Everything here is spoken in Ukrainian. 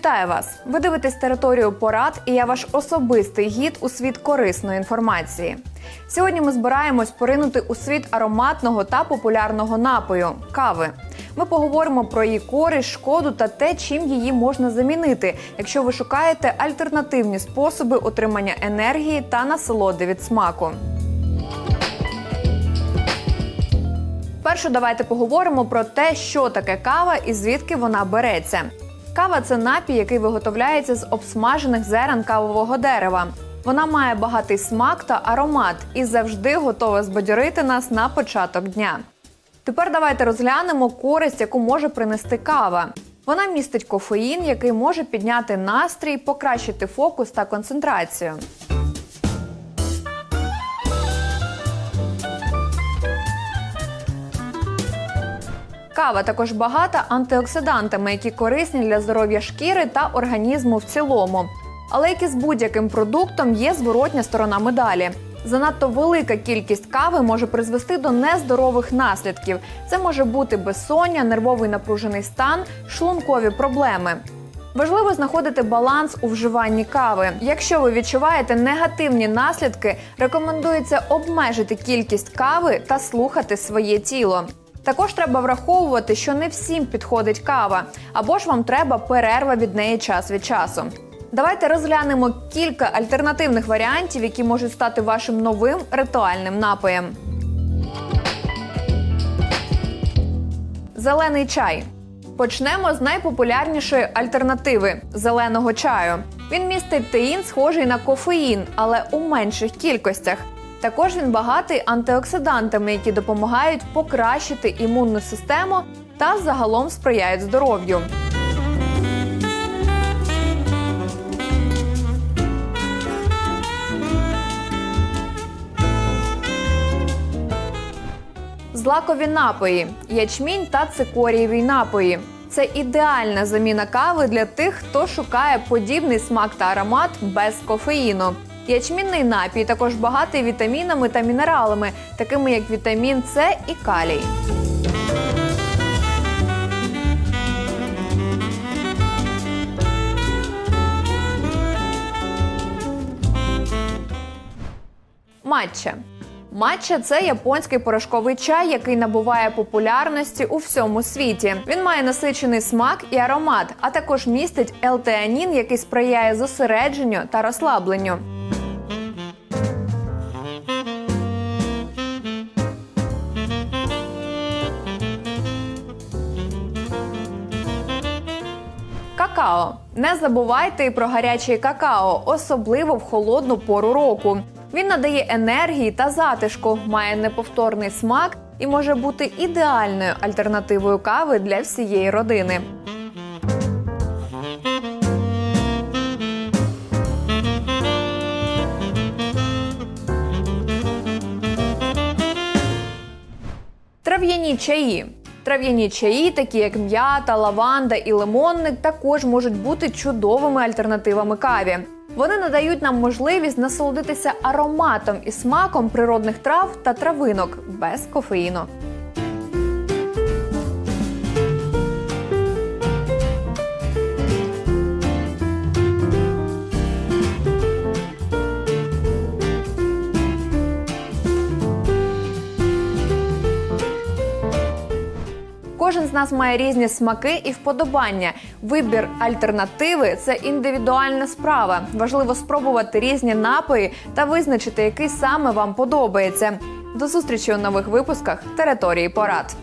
Вітаю вас! Ви дивитесь територію порад, і я ваш особистий гід у світ корисної інформації. Сьогодні ми збираємось поринути у світ ароматного та популярного напою кави. Ми поговоримо про її користь, шкоду та те, чим її можна замінити, якщо ви шукаєте альтернативні способи отримання енергії та насолоди від смаку. Перше, давайте поговоримо про те, що таке кава і звідки вона береться. Кава це напій, який виготовляється з обсмажених зерен кавового дерева. Вона має багатий смак та аромат і завжди готова збадьорити нас на початок дня. Тепер давайте розглянемо користь, яку може принести кава. Вона містить кофеїн, який може підняти настрій, покращити фокус та концентрацію. Кава також багата антиоксидантами, які корисні для здоров'я шкіри та організму в цілому. Але як і з будь-яким продуктом є зворотня сторона медалі. Занадто велика кількість кави може призвести до нездорових наслідків. Це може бути безсоння, нервовий напружений стан, шлункові проблеми. Важливо знаходити баланс у вживанні кави. Якщо ви відчуваєте негативні наслідки, рекомендується обмежити кількість кави та слухати своє тіло. Також треба враховувати, що не всім підходить кава, або ж вам треба перерва від неї час від часу. Давайте розглянемо кілька альтернативних варіантів, які можуть стати вашим новим ритуальним напоєм. Зелений чай. Почнемо з найпопулярнішої альтернативи зеленого чаю. Він містить теїн, схожий на кофеїн, але у менших кількостях. Також він багатий антиоксидантами, які допомагають покращити імунну систему та загалом сприяють здоров'ю. Злакові напої, ячмінь та цикорієві напої. Це ідеальна заміна кави для тих, хто шукає подібний смак та аромат без кофеїну. Ячмінний напій також багатий вітамінами та мінералами, такими як вітамін С і калій. Матча. Матча це японський порошковий чай, який набуває популярності у всьому світі. Він має насичений смак і аромат, а також містить елтеанін, який сприяє зосередженню та розслабленню. Какао. Не забувайте і про гарячий какао, особливо в холодну пору року. Він надає енергії та затишку, має неповторний смак і може бути ідеальною альтернативою кави для всієї родини. Трав'яні чаї. Трав'яні чаї, такі як м'ята, лаванда і лимонник, також можуть бути чудовими альтернативами каві. Вони надають нам можливість насолодитися ароматом і смаком природних трав та травинок без кофеїну. Кожен з нас має різні смаки і вподобання. Вибір альтернативи це індивідуальна справа. Важливо спробувати різні напої та визначити, який саме вам подобається. До зустрічі у нових випусках території порад.